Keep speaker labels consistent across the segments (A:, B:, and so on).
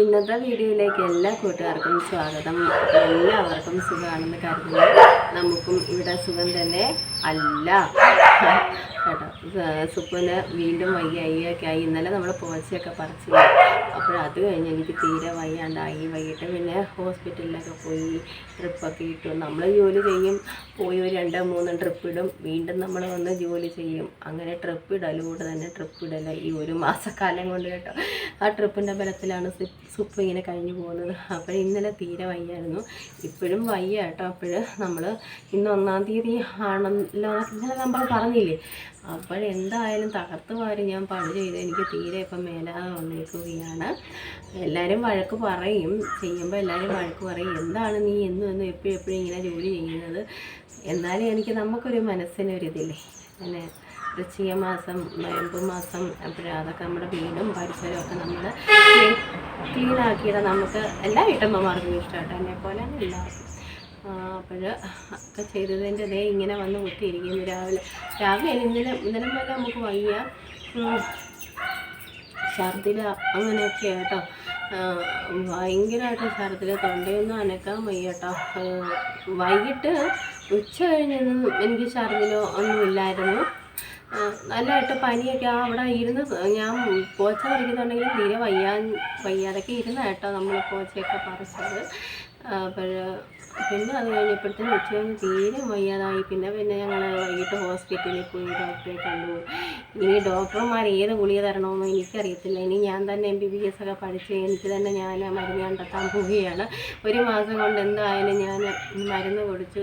A: ഇന്നത്തെ വീഡിയോയിലേക്ക് എല്ലാ കൂട്ടുകാർക്കും സ്വാഗതം. എല്ലാവർക്കും സുഖമാണെന്ന് കരുതുന്നു. നമുക്കും ഇവിടെ സുഖം തന്നെ അല്ല. കേട്ടോ സുപ്പന് വീണ്ടും വയ്യായിയൊക്കെ ആയി. ഇന്നലെ നമ്മൾ പോച്ചയൊക്കെ പറിച്ചു അപ്പോൾ അത് കഴിഞ്ഞ് എനിക്ക് തീരെ വയ്യാണ്ടായി. വൈകിട്ട് പിന്നെ ഹോസ്പിറ്റലിലൊക്കെ പോയി ട്രിപ്പൊക്കെ ഇട്ടു. നമ്മൾ ജോലി ചെയ്യും. പോയി ഒരു രണ്ടോ മൂന്നോ ട്രിപ്പ് ഇടും. വീണ്ടും നമ്മൾ വന്ന് ജോലി ചെയ്യും. അങ്ങനെ ട്രിപ്പ് ഇടലൂടെ തന്നെ ട്രിപ്പ് ഇടല. ഈ ഒരു മാസക്കാലം കൊണ്ട് കേട്ടോ. ആ ട്രിപ്പിന്റെ ബലത്തിലാണ് സുപ്പ് ഇങ്ങനെ കഴിഞ്ഞു പോകുന്നത്. അപ്പോൾ ഇന്നലെ തീരെ വയ്യായിരുന്നു. ഇപ്പോഴും വയ്യ കേട്ടോ. അപ്പോൾ നമ്മൾ ഇന്ന് ഒന്നാം തീയതി ആണല്ലോ ഇന്നലെ നമ്മൾ പറഞ്ഞില്ലേ? അപ്പോഴെന്തായാലും തകർത്ത് വാരി ഞാൻ പണി ചെയ്ത് എനിക്ക് തീരെ ഇപ്പം മേലാതെ വന്നിരിക്കുകയാണ് എല്ലാവരും വഴക്ക് പറയും. ചെയ്യുമ്പോൾ എല്ലാവരും വഴക്ക് പറയും. എന്താണ് നീ എന്നും എന്നും എപ്പോഴും എപ്പോഴും ഇങ്ങനെ ജോലി ചെയ്യുന്നത്? എന്നാലും എനിക്ക് നമുക്കൊരു മനസ്സിനൊരിതില്ലേ? അങ്ങനെ വൃശ്ചിക മാസം വയമ്പ് മാസം അപ്പോഴും അതൊക്കെ നമ്മുടെ വീടും പരിസരവും നമ്മൾ ക്ലീൻ നമുക്ക് എല്ലാ വീട്ടമ്മമാർക്കും ഇഷ്ടമായിട്ട് എന്നെ പോലെ എല്ലാവർക്കും. അപ്പോൾ ഒക്കെ ചെയ്തതിന്റെ ദേ ഇങ്ങനെ വന്ന് കുത്തിയിരിക്കുന്നു രാവിലെ. രാവിലെ ഇന്നലെ ഇന്നലെ മുതൽ നമുക്ക് വയ്യ. ഛർദില അങ്ങനെയൊക്കെ കേട്ടോ ഭയങ്കരമായിട്ട് ഛർദില തൊണ്ടയൊന്നും അനക്കാൻ വയ്യ കേട്ടോ വൈകിട്ട് ഉച്ച കഴിഞ്ഞൊന്നും എനിക്ക് ഛർദിലോ ഒന്നും ഇല്ലായിരുന്നു. നല്ലതായിട്ട് പനിയൊക്കെ ആ അവിടെ ഇരുന്ന് ഞാൻ പോച്ച പറിക്കുന്നുണ്ടെങ്കിൽ തീരെ വയ്യാൻ വയ്യാതൊക്കെ ഇരുന്ന കേട്ടോ നമ്മൾ പോച്ചയൊക്കെ പറിച്ചത്. അപ്പോൾ പിന്നെ അത് കഴിഞ്ഞപ്പോഴത്തേനും ഉച്ച കഴിഞ്ഞ് തീരെ വയ്യാതായി. പിന്നെ പിന്നെ ഞങ്ങൾ വൈകിട്ട് ഹോസ്പിറ്റലിൽ പോയി ഡോക്ടറെ കണ്ടു. ഇനി ഡോക്ടർമാർ ഏത് ഗുളിക തരണമെന്ന് എനിക്കറിയത്തില്ല. ഇനി ഞാൻ തന്നെ എം ബി ബി എസ് ഒക്കെ പഠിച്ച് എനിക്ക് തന്നെ ഞാൻ മരുന്ന് കണ്ടെത്താൻ പോവുകയാണ്. ഒരു മാസം കൊണ്ട് എന്തായാലും ഞാൻ മരുന്ന് കുടിച്ച്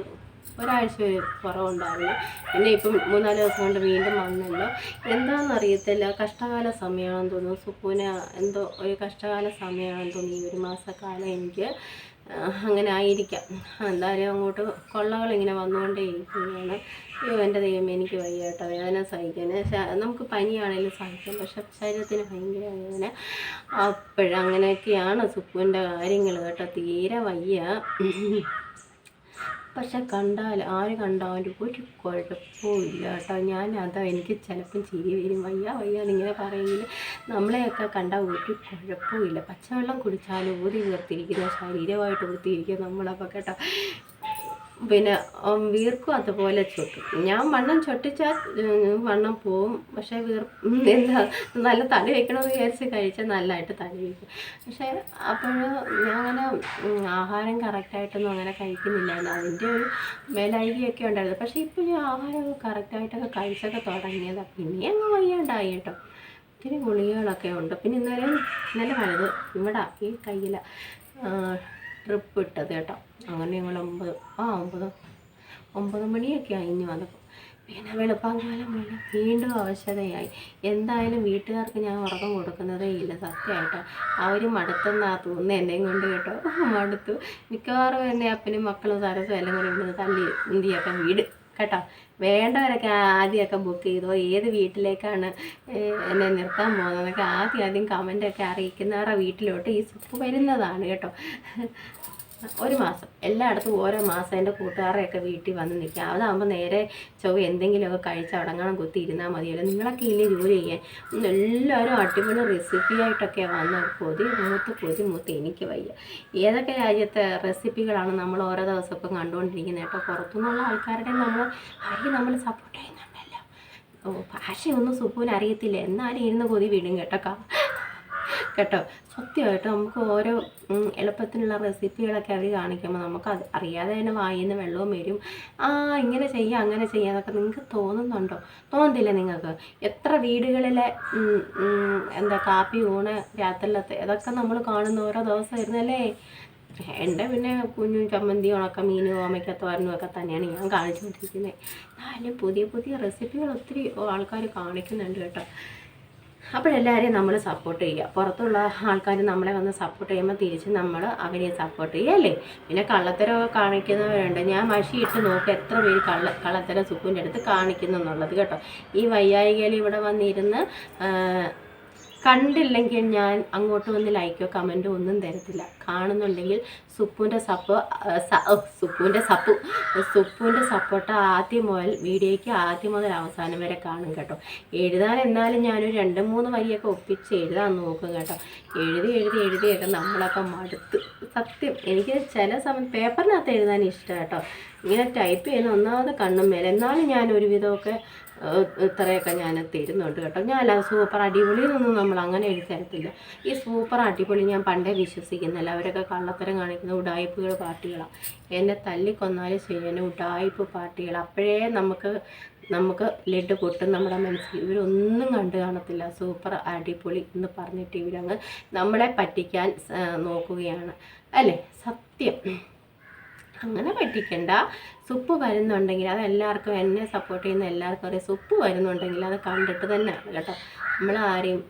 A: ഒരാഴ്ച ഒരു കുറവുണ്ടായിരുന്നു. പിന്നെ ഇപ്പം മൂന്നാൽ ദിവസം കൊണ്ട് വീണ്ടും വന്നല്ലോ. എന്താണെന്ന് അറിയത്തില്ല. കഷ്ടകാല സമയമാണെന്ന് തോന്നുന്നു. സുപ്പൂന എന്തോ ഒരു കഷ്ടകാല സമയമാണെന്ന് തോന്നുന്നു ഈ ഒരു മാസക്കാലം എനിക്ക്. അങ്ങനെ ആയിരിക്കാം. എന്തായാലും അങ്ങോട്ട് കൊള്ളകൾ ഇങ്ങനെ വന്നുകൊണ്ടേ ഇരിക്കുകയാണ് അയ്യോ എന്റെ ദൈവം എനിക്ക് വയ്യാട്ടോ. വേദന സഹിക്കാൻ. നമുക്ക് പനിയാണെങ്കിലും സഹിക്കാം. പക്ഷെ ശരീരത്തിന് ഭയങ്കര വേദന. അപ്പോഴങ്ങനെയൊക്കെയാണ് സുപ്പുവിന്റെ കാര്യങ്ങൾ കേട്ടോ. തീരെ വയ്യ. പക്ഷെ കണ്ടാൽ ആര് കണ്ടാലും ഒരു കുഴപ്പവും ഇല്ല കേട്ടോ ഞാൻ അതാ എനിക്ക് ചിലപ്പം ചിരി വരും. വയ്യ വയ്യ എന്നിങ്ങനെ പറയുമെങ്കിൽ നമ്മളെയൊക്കെ കണ്ടാൽ ഒരു കുഴപ്പവും ഇല്ല പച്ചവെള്ളം കുടിച്ചാലും ഊതി വീർത്തിരിക്കുന്ന. ശരീരമായിട്ട് ഊർത്തിയിരിക്കുക നമ്മളപ്പോൾ കേട്ടോ പിന്നെ വീർക്കും അതുപോലെ ചുട്ടും. ഞാൻ വണ്ണം ചൊട്ടിച്ചാൽ വണ്ണം പോവും. പക്ഷേ വീർ എന്താ നല്ല തടി വയ്ക്കണമെന്ന് വിചാരിച്ച് കഴിച്ചാൽ നല്ലതായിട്ട് തടി വയ്ക്കും പക്ഷേ അപ്പോൾ ഞാൻ അങ്ങനെ ആഹാരം കറക്റ്റായിട്ടൊന്നും അങ്ങനെ കഴിക്കുന്നില്ലായിരുന്നു. അതിന്റെ ഒരു മേലഴുകിയൊക്കെ ഉണ്ടായിരുന്നു. പക്ഷേ ഇപ്പോൾ ഞാൻ ആഹാരമൊക്കെ കറക്റ്റായിട്ടൊക്കെ കഴിച്ചൊക്കെ തുടങ്ങിയതാണ് പിന്നെ അങ്ങ് വയ്യാണ്ടായി കേട്ടോ. ഒത്തിരി ഗുളികകളൊക്കെ ഉണ്ട്. പിന്നെ ഇന്നലെ ഇന്നലെ വലുത് ഇവിടെ ഈ കയ്യിൽ ട്രിപ്പ് ഇട്ടത് കേട്ടോ. അങ്ങനെ ഞങ്ങൾ ഒമ്പത് ആ ഒമ്പത് ഒമ്പത് മണിയൊക്കെ കഴിഞ്ഞു വന്നപ്പോൾ പിന്നെ വെളുപ്പാങ്കാലം പോലെ വീണ്ടും അവശതയായി എന്തായാലും വീട്ടുകാർക്ക് ഞാൻ ഉറക്കം കൊടുക്കുന്നതേ ഇല്ല സത്യമായിട്ടോ. അവർ മടുത്തെന്നാ തോന്നുന്നു എന്നെയും കൊണ്ട് കേട്ടോ. മടുത്തു. മിക്കവാറും എന്റെ അപ്പനും മക്കളും സരസും എല്ലാം കൂടി ഇവിടുന്ന് തല്ലി ഇന്ത്യയൊക്കെ വീട് കേട്ടോ. വേണ്ടവരൊക്കെ ആദ്യമൊക്കെ ബുക്ക് ചെയ്തോ? ഏത് വീട്ടിലേക്കാണ് എന്നെ നിർത്താൻ പോകുന്നതൊക്കെ ആദ്യം ആദ്യം കമന്റൊക്കെ അറിയിക്കുന്നവരുടെ വീട്ടിലോട്ട് ഈ സുപ്പ് വരുന്നതാണ് കേട്ടോ. ഒരു മാസം. എല്ലായിടത്തും ഓരോ മാസം എന്റെ കൂട്ടുകാരെയൊക്കെ വീട്ടിൽ വന്ന് നിൽക്കുക അതാകുമ്പോൾ നേരെ ചൊവ്വ എന്തെങ്കിലുമൊക്കെ കഴിച്ച് അടങ്ങണം കുത്തി ഇരുന്നാൽ മതിയല്ലോ. നിങ്ങളൊക്കെ ഇല്ലേ ജോലി ചെയ്യാൻ? എല്ലാവരും അടിപൊളി റെസിപ്പിയായിട്ടൊക്കെ വന്ന് കൊതി മൂത്ത് കൊതി മൂത്ത് എനിക്ക് വയ്യ. ഏതൊക്കെ രാജ്യത്തെ റെസിപ്പികളാണ് നമ്മൾ ഓരോ ദിവസമൊക്കെ കണ്ടുകൊണ്ടിരിക്കുന്നത്? കേട്ടോ പുറത്തുനിന്നുള്ള ആൾക്കാരുടെ നമ്മൾ ആരെയും നമ്മൾ സപ്പോർട്ട് ചെയ്യുന്നുണ്ടല്ലോ. ഓ ഭാഷയൊന്നും സുപ്പൂന് അറിയത്തില്ല എന്നാലും ഇരുന്ന് കൊതി വീടും കേട്ടോ കേട്ടോ? സത്യമായിട്ട് നമുക്ക് ഓരോ എളുപ്പത്തിനുള്ള റെസിപ്പികളൊക്കെ അവർ കാണിക്കുമ്പോൾ നമുക്ക് അത് അറിയാതെ തന്നെ വായിന്ന് വെള്ളവും വരും. ആ ഇങ്ങനെ ചെയ്യാം അങ്ങനെ ചെയ്യാം എന്നൊക്കെ നിങ്ങൾക്ക് തോന്നുന്നുണ്ടോ? തോന്നുന്നില്ല നിങ്ങൾക്ക്? എത്ര വീടുകളിലെ എന്താ കാപ്പി ഊണ് രാത്രിയിലത്തെ ഇതൊക്കെ നമ്മൾ കാണുന്ന ഓരോ ദിവസം ഇരുന്നല്ലേ എന്റെ പിന്നെ കുഞ്ഞും ചമ്മന്തി ഉണക്ക മീൻ മീനും ഓമയ്ക്കത്തോരനും ഒക്കെ തന്നെയാണ് ഞാൻ കാണിച്ചുകൊണ്ടിരിക്കുന്നത്. എന്നാലും പുതിയ പുതിയ റെസിപ്പികൾ ഒത്തിരി ആൾക്കാർ കാണിക്കുന്നുണ്ട് കേട്ടോ. അപ്പോഴെല്ലാവരെയും നമ്മൾ സപ്പോർട്ട് ചെയ്യുക. പുറത്തുള്ള ആൾക്കാർ നമ്മളെ വന്ന് സപ്പോർട്ട് ചെയ്യുമ്പോൾ തിരിച്ച് നമ്മൾ അവരെ സപ്പോർട്ട് ചെയ്യുക അല്ലേ? പിന്നെ കള്ളത്തരമൊക്കെ കാണിക്കുന്നവരുണ്ട്. ഞാൻ മഷി ഇട്ട് എത്ര പേര് കള്ള കള്ളത്തരം സുപ്പിന്റെ അടുത്ത് കാണിക്കുന്നു എന്നുള്ളത് കേട്ടോ. ഈ വയ്യായികയിൽ ഇവിടെ വന്നിരുന്ന് കണ്ടില്ലെങ്കിൽ ഞാൻ അങ്ങോട്ട് വന്ന് ലൈക്കോ കമന്റോ ഒന്നും തരത്തില്ല. കാണുന്നുണ്ടെങ്കിൽ സുപ്പുവിന്റെ സപ്പ് സുപ്പുവിന്റെ സപ്പു സുപ്പുവിന്റെ സപ്പോർട്ട് ആദ്യം മുതൽ വീഡിയോയ്ക്ക് ആദ്യം മുതൽ അവസാനം വരെ കാണും കേട്ടോ. എഴുതാൻ എന്നാലും ഞാനൊരു രണ്ട് മൂന്ന് വരിയൊക്കെ ഒപ്പിച്ച് എഴുതാൻ നോക്കും കേട്ടോ. എഴുതി എഴുതി എഴുതിയൊക്കെ നമ്മളൊക്കെ മടുത്ത്. സത്യം എനിക്ക് ചില സമയം പേപ്പറിനകത്ത് എഴുതാൻ ഇഷ്ടം കേട്ടോ. ഇങ്ങനെ ടൈപ്പ് ചെയ്യുന്ന ഒന്നാമത് കണ്ണും മേലെ. എന്നാലും ഞാൻ ഒരുവിധമൊക്കെ ഇത്രയൊക്കെ ഞാൻ തരുന്നുണ്ട് കേട്ടോ. ഞാൻ അല്ല സൂപ്പർ അടിപൊളി എന്നൊന്നും നമ്മൾ അങ്ങനെ എഴുതരത്തില്ല. ഈ സൂപ്പർ അടിപൊളി ഞാൻ പണ്ടേ വിശ്വസിക്കുന്നില്ല അവരൊക്കെ കള്ളത്തരം കാണിക്കുന്ന ഉടായ്പകൾ പാർട്ടികളാണ് എന്നെ തല്ലിക്കൊന്നാലും ചെയ്യുന്ന ഉടായ്പ പാർട്ടികൾ. അപ്പോഴേ നമുക്ക് നമുക്ക് ലഡ് പൊട്ടും നമ്മുടെ മനസ്സിൽ. ഇവരൊന്നും കണ്ടു കാണത്തില്ല. സൂപ്പർ അടിപൊളി എന്ന് പറഞ്ഞിട്ട് ഇവരങ്ങ് നമ്മളെ പറ്റിക്കാൻ നോക്കുകയാണ്. അല്ലേ? സത്യം. അങ്ങനെ പറ്റിക്കണ്ട. സുപ്പ് വരുന്നുണ്ടെങ്കിൽ അത് എല്ലാവർക്കും എന്നെ സപ്പോർട്ട് ചെയ്യുന്ന എല്ലാവർക്കും അറിയാം. സുപ്പ് വരുന്നുണ്ടെങ്കിൽ അത് കണ്ടിട്ട് തന്നെയാണ് കേട്ടോ. നമ്മൾ ആരെയും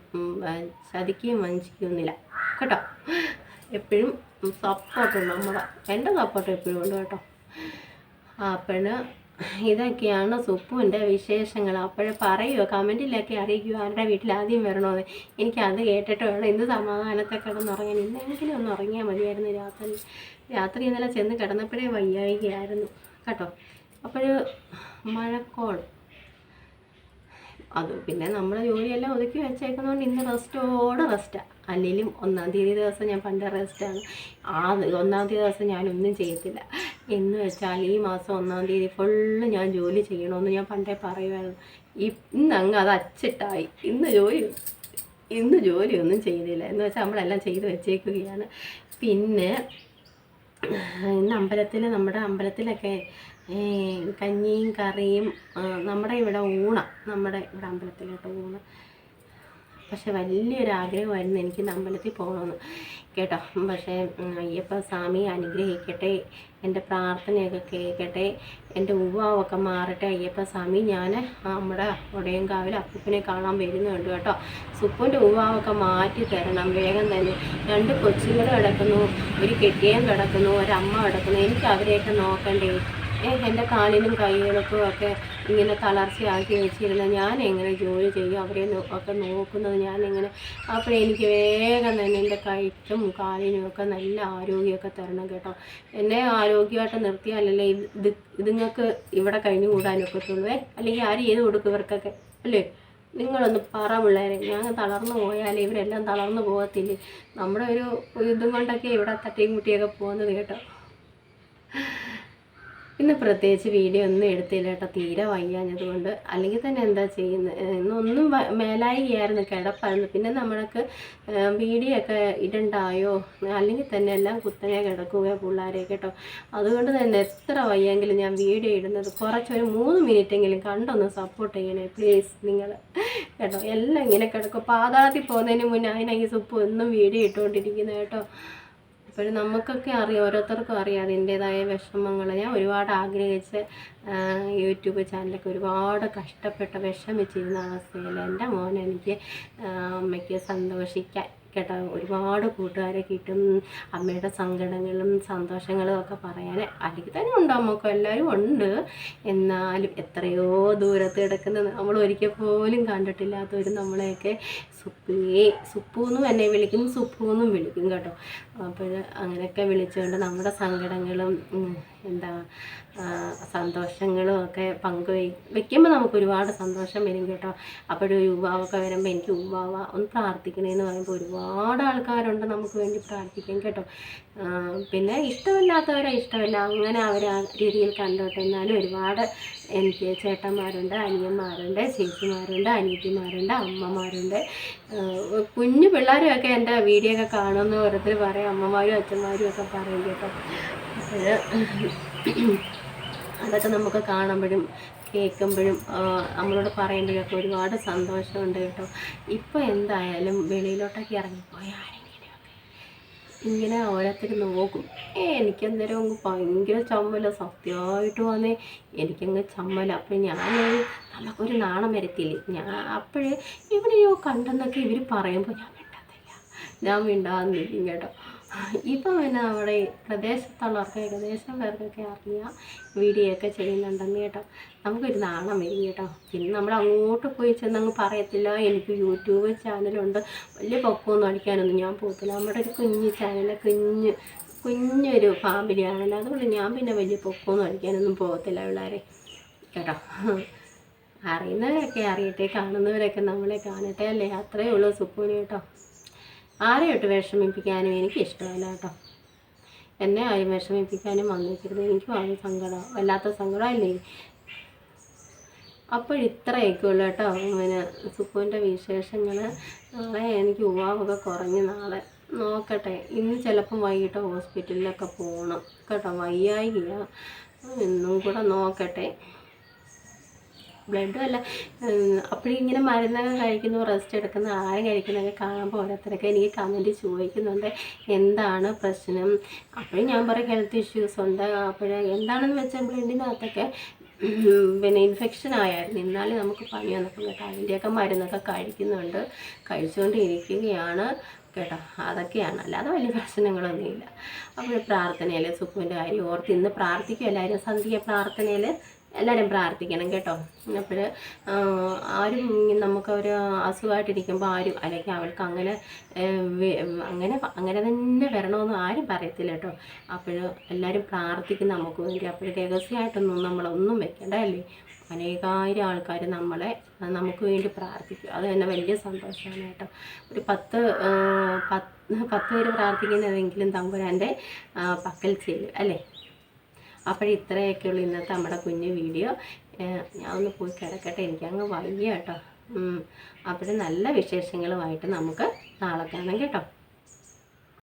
A: ചതിക്കുകയും വഞ്ചിക്കുന്നില്ല കേട്ടോ? എപ്പോഴും സപ്പോർട്ടുണ്ട് നമ്മളെ. എന്റെ സപ്പോർട്ട് എപ്പോഴും ഉണ്ട് കേട്ടോ. അപ്പോഴ് ഇതൊക്കെയാണ് സുപ്പുവിന്റെ വിശേഷങ്ങൾ. അപ്പോഴേ പറയുമോ കമന്റിലൊക്കെ അറിയിക്കുക ആരുടെ വീട്ടിൽ ആദ്യം വരണമെന്ന് എനിക്കത് കേട്ടിട്ട് വേണം എന്ത് സമാധാനത്തെ കിടന്നുറങ്ങാൻ ഇന്നെങ്കിലും ഒന്ന് ഉറങ്ങിയാൽ മതിയായിരുന്നു രാത്രി. രാത്രി ഇന്നലെ ചെന്ന് കിടന്നപ്പോഴേ വയ്യായികയായിരുന്നു. കേട്ടോ? അപ്പോൾ മഴക്കോൾ അത് പിന്നെ നമ്മുടെ ജോലിയെല്ലാം ഒതുക്കി വെച്ചേക്കുന്നതുകൊണ്ട് ഇന്ന് റെസ്റ്റോടെ റെസ്റ്റാണ് അല്ലെങ്കിലും ഒന്നാം തീയതി ദിവസം ഞാൻ പണ്ട് റെസ്റ്റാണ്. ആ ഒന്നാം തീയതി ദിവസം ഞാനൊന്നും ചെയ്യത്തില്ല. എന്ന് വെച്ചാൽ ഈ മാസം ഒന്നാം തീയതി ഫുള്ള് ഞാൻ ജോലി ചെയ്യണമെന്ന് ഞാൻ പണ്ടേ പറയുമായിരുന്നു. ഇന്ന് അങ്ങ് അത് അച്ചിട്ടായി. ഇന്ന് ജോലി ഇന്ന് ജോലിയൊന്നും ചെയ്തില്ല. എന്ന് വെച്ചാൽ നമ്മളെല്ലാം ചെയ്ത് വെച്ചേക്കുകയാണ്. പിന്നെ ഇന്ന് അമ്പലത്തിൽ നമ്മുടെ അമ്പലത്തിലൊക്കെ കഞ്ഞിയും കറിയും നമ്മുടെ ഇവിടെ ഊണാണ് നമ്മുടെ ഇവിടെ അമ്പലത്തിലോട്ട് ഊണ. പക്ഷെ വലിയൊരു ആഗ്രഹമായിരുന്നു എനിക്ക് അമ്പലത്തിൽ പോകണമെന്ന്. കേട്ടോ? പക്ഷേ അയ്യപ്പ സ്വാമി അനുഗ്രഹിക്കട്ടെ എന്റെ പ്രാർത്ഥനയൊക്കെ കേൾക്കട്ടെ എന്റെ ഉവ്വാവൊക്കെ മാറട്ടെ അയ്യപ്പ സ്വാമി. ഞാൻ നമ്മുടെ ഉടയങ്കാവിൽ അപ്പൂപ്പനെ കാണാൻ വരുന്നുണ്ട് കേട്ടോ. സുപ്പുവിന്റെ ഉവ്വാവൊക്കെ മാറ്റി തരണം. വേഗം തന്നെ. രണ്ട് കൊച്ചുകൾ കിടക്കുന്നു ഒരു കെട്ടിയം കിടക്കുന്നു ഒരമ്മ കിടക്കുന്നു. എനിക്ക് അവരെയൊക്കെ നോക്കണ്ടേ? എന്റെ കാലിനും കൈകൾക്കും ഒക്കെ ഇങ്ങനെ തളർച്ചയാക്കി വെച്ചിരുന്ന ഞാൻ എങ്ങനെ ജോലി ചെയ്യും? അവരെ ഒക്കെ നോക്കുന്നത് ഞാൻ എങ്ങനെ അപ്പോൾ എനിക്ക് വേഗം തന്നെ എന്റെ കൈക്കും കാലിനും ഒക്കെ നല്ല ആരോഗ്യമൊക്കെ തരണം കേട്ടോ. എന്നെ ആരോഗ്യമായിട്ട് നിർത്തിയാലല്ലേ ഇത് ഇത് ഇതുങ്ങൾക്ക് ഇവിടെ കഴിഞ്ഞു കൂടാനൊക്കത്തുള്ളൂ അല്ലെങ്കിൽ ആര് ചെയ്ത് കൊടുക്കും ഇവർക്കൊക്കെ? അല്ലേ? നിങ്ങളൊന്ന് പറ പിള്ളേരെ. ഞാൻ തളർന്നു പോയാലേ ഇവരെല്ലാം തളർന്നു പോകത്തില്ലേ? നമ്മുടെ ഒരു ഇതും കൊണ്ടൊക്കെ ഇവിടെ തട്ടിയും കുട്ടിയൊക്കെ പോകുന്നത് കേട്ടോ. ഇന്ന് പ്രത്യേകിച്ച് വീഡിയോ ഒന്നും എടുത്തില്ല കേട്ടോ. തീരെ വയ്യാഞ്ഞതുകൊണ്ട്. അല്ലെങ്കിൽ തന്നെ എന്താ ചെയ്യുന്നത്? ഇന്നൊന്നും മേലായി ആയിരുന്നു കിടപ്പായിരുന്നു. പിന്നെ നമ്മൾക്ക് വീഡിയോ ഒക്കെ ഇടണ്ടായോ? അല്ലെങ്കിൽ തന്നെ എല്ലാം കുത്തനെ കിടക്കുക പിള്ളേരെ കേട്ടോ. അതുകൊണ്ട് തന്നെ എത്ര വയ്യെങ്കിലും ഞാൻ വീഡിയോ ഇടുന്നത് കുറച്ചൊരു മൂന്ന് മിനിറ്റെങ്കിലും കണ്ടൊന്ന് സപ്പോർട്ട് ചെയ്യണേ പ്ലീസ് നിങ്ങൾ കേട്ടോ എല്ലാം ഇങ്ങനെ കിടക്കും. പാതാളത്തിൽ പോകുന്നതിന് മുന്നേ ഈ സുപ്പ് ഒന്നും വീഡിയോ ഇട്ടുകൊണ്ടിരിക്കുന്നത് കേട്ടോ. അപ്പോൾ നമുക്കൊക്കെ അറിയാം ഓരോരുത്തർക്കും അറിയാം അതിന്റേതായ വിഷമങ്ങൾ ഞാൻ ഒരുപാട് ആഗ്രഹിച്ച് യൂട്യൂബ് ചാനലൊക്കെ ഒരുപാട് കഷ്ടപ്പെട്ട് വിഷമിച്ചിരുന്ന അവസ്ഥയിൽ എന്റെ മോൻ എനിക്ക് അമ്മയ്ക്ക് സന്തോഷിക്കാൻ കേട്ടോ ഒരുപാട് കൂട്ടുകാരെ കിട്ടും. അമ്മയുടെ സങ്കടങ്ങളും സന്തോഷങ്ങളും ഒക്കെ പറയാൻ അല്ലെങ്കിൽ തന്നെ ഉണ്ട് അമ്മയ്ക്ക്? എല്ലാവരും ഉണ്ട്. എന്നാലും എത്രയോ ദൂരത്ത് കിടക്കുന്ന നമ്മൾ ഒരിക്കൽ പോലും കണ്ടിട്ടില്ലാത്തവർ നമ്മളെയൊക്കെ സുപ്പേ സുപ്പൂന്നും എന്നെ വിളിക്കും സുപ്പൂന്നും വിളിക്കും കേട്ടോ. അപ്പോൾ അങ്ങനെയൊക്കെ വിളിച്ചുകൊണ്ട് നമ്മുടെ സങ്കടങ്ങളും എന്താ സന്തോഷങ്ങളും ഒക്കെ പങ്കുവെ വെക്കുമ്പോൾ നമുക്ക് ഒരുപാട് സന്തോഷം വരും കേട്ടോ. അപ്പോഴൊരു യുവാവൊക്കെ വരുമ്പോൾ എനിക്ക് യുവാവ ഒന്ന് പ്രാർത്ഥിക്കണേന്ന് പറയുമ്പോൾ ഒരുപാട് ആൾക്കാരുണ്ട് നമുക്ക് വേണ്ടി പ്രാർത്ഥിക്കാം കേട്ടോ. പിന്നെ ഇഷ്ടമില്ലാത്തവരെ ഇഷ്ടമില്ല. അങ്ങനെ അവർ ആ രീതിയിൽ കണ്ടോട്ടെ. എന്നാലും ഒരുപാട് എനിക്ക് ചേട്ടന്മാരുണ്ട് അനിയന്മാരുണ്ട് ചേച്ചിമാരുണ്ട് അനിയത്തിമാരുണ്ട് അമ്മമാരുണ്ട്. കുഞ്ഞു പിള്ളേരുമൊക്കെ എന്റെ വീഡിയോ ഒക്കെ കാണുമെന്ന് ഓരോരുത്തർ പറയും. അമ്മമാരും അച്ഛന്മാരും ഒക്കെ പറയും കേട്ടോ. അപ്പോൾ അതൊക്കെ നമുക്ക് കാണുമ്പോഴും കേൾക്കുമ്പോഴും നമ്മളോട് പറയുമ്പോഴൊക്കെ ഒരുപാട് സന്തോഷമുണ്ട് കേട്ടോ. ഇപ്പോൾ എന്തായാലും വെളിയിലോട്ടൊക്കെ ഇറങ്ങിപ്പോയി ആരെങ്കിലും ഇങ്ങനെ ഓരോരുത്തർ നോക്കും. ഏ എനിക്കെന്തേരം ഭയങ്കര ചമ്മല സത്യമായിട്ട് വന്നേ എനിക്കങ്ങ് ചമ്മല. അപ്പോൾ ഞാൻ നമുക്കൊരു നാണം വരത്തില്ലേ? ഞാൻ അപ്പോഴേ ഇവിടെയോ കണ്ടെന്നൊക്കെ ഇവർ പറയുമ്പോൾ ഞാൻ മിണ്ടാത്തില്ല ഞാൻ മിണ്ടാന്നിരിക്കും കേട്ടോ. ഇപ്പം പിന്നെ നമ്മുടെ ഈ പ്രദേശത്തുള്ളവർക്ക് ഏകദേശം പേർക്കൊക്കെ അറിയാം വീഡിയോ ഒക്കെ ചെയ്യുന്നുണ്ടെന്ന് കേട്ടോ. നമുക്കൊരു നാണം വരും കേട്ടോ. പിന്നെ നമ്മൾ അങ്ങോട്ട് പോയി ചെന്നങ്ങ് പറയത്തില്ല. എനിക്ക് യൂട്യൂബ് ചാനലുണ്ട്. വലിയ പൊക്കമൊന്നും അടിക്കാനൊന്നും ഞാൻ പോകത്തില്ല. നമ്മുടെ ഒരു കുഞ്ഞ് ചാനൽ കുഞ്ഞ് കുഞ്ഞൊരു ഫാമിലിയാണല്ലോ അതുകൊണ്ട് ഞാൻ പിന്നെ വലിയ പൊക്കമൊന്നും അടിക്കാനൊന്നും പോകത്തില്ല പിള്ളേരെ. കേട്ടോ. അറിയുന്നവരൊക്കെ അറിയട്ടെ. കാണുന്നവരൊക്കെ നമ്മളെ കാണട്ടെ അല്ലേ? അത്രയേ ഉള്ളൂ സുപ്പൂന് കേട്ടോ. ആരെയൊട്ട് വിഷമിപ്പിക്കാനും എനിക്ക് ഇഷ്ടമല്ല കേട്ടോ. എന്നെ ആരും വിഷമിപ്പിക്കാനും വന്നിരിക്കരുത്. എനിക്കും ആരും സങ്കടം വല്ലാത്ത സങ്കടമല്ലേ? അപ്പോൾ ഇത്രയൊക്കെ ഉള്ളു കേട്ടോ പിന്നെ സുപ്പുവിന്റെ വിശേഷങ്ങൾ നാളെ എനിക്ക് ഉവാവൊക്കെ കുറഞ്ഞ് നാളെ. നോക്കട്ടെ ഇന്ന് ചിലപ്പം വൈകിട്ട് ഹോസ്പിറ്റലിലൊക്കെ പോകണം കേട്ടോ വയ്യായിക ഇന്നും കൂടെ നോക്കട്ടെ. ബ്ലഡും അല്ല. അപ്പോഴും ഇങ്ങനെ മരുന്നൊക്കെ കഴിക്കുന്നു റെസ്റ്റ് എടുക്കുന്ന ആരും കഴിക്കുന്നതൊക്കെ കാണുമ്പോൾ ഓരോരുത്തരൊക്കെ എനിക്ക് കമന്റ് ചോദിക്കുന്നുണ്ട് എന്താണ് പ്രശ്നം? അപ്പോഴും ഞാൻ പറയും ഹെൽത്ത് ഇഷ്യൂസ് ഉണ്ട്. അപ്പോൾ എന്താണെന്ന് വെച്ചാൽ ബ്ലഡിനകത്തൊക്കെ പിന്നെ ഇൻഫെക്ഷൻ ആയായിരുന്നു. എന്നാലും നമുക്ക് പനി വന്നപ്പോൾ കേട്ടോ അതിന്റെയൊക്കെ മരുന്നൊക്കെ കഴിക്കുന്നുണ്ട് കഴിച്ചുകൊണ്ടിരിക്കുകയാണ് കേട്ടോ. അതൊക്കെയാണ്. അല്ലാതെ വലിയ പ്രശ്നങ്ങളൊന്നുമില്ല. അപ്പോൾ പ്രാർത്ഥനയിൽ സുഖുവിന്റെ കാര്യം ഓർത്ത് ഇന്ന് പ്രാർത്ഥിക്കും എല്ലാവരും? സന്ധ്യ പ്രാർത്ഥനയിൽ എല്ലാവരും പ്രാർത്ഥിക്കണം കേട്ടോ. അപ്പോൾ ആരും നമുക്ക് നമുക്കൊരു അസുഖമായിട്ടിരിക്കുമ്പോൾ ആരും അല്ലെങ്കിൽ അവൾക്ക് അങ്ങനെ അങ്ങനെ അങ്ങനെ തന്നെ വരണമെന്ന് ആരും പറയത്തില്ല കേട്ടോ. അപ്പോൾ എല്ലാവരും പ്രാർത്ഥിക്കും നമുക്ക് വേണ്ടി അപ്പോൾ രഹസ്യമായിട്ടൊന്നും നമ്മളൊന്നും വെക്കണ്ട അല്ലേ? അനേകായിരം ആൾക്കാർ നമ്മളെ നമുക്ക് വേണ്ടി പ്രാർത്ഥിക്കും. അത് തന്നെ വലിയ സന്തോഷമാണ് കേട്ടോ. ഒരു പത്ത് പത്ത് പത്ത് പേര് പ്രാർത്ഥിക്കുന്നതെങ്കിലും തമ്പുരാന്റെ പക്കൽ ചെയ്യും അല്ലേ? അപ്പോൾ ഇത്രയൊക്കെയുള്ളൂ ഇന്നത്തെ നമ്മുടെ കുഞ്ഞു വീഡിയോ. ഞാൻ ഒന്ന് പോയി കിടക്കട്ടെ. എനിക്കങ്ങ് വയ്യ കേട്ടോ. അപ്പോൾ നല്ല വിശേഷങ്ങളുമായിട്ട് നമുക്ക് നാളെ കാണാം കേട്ടോ.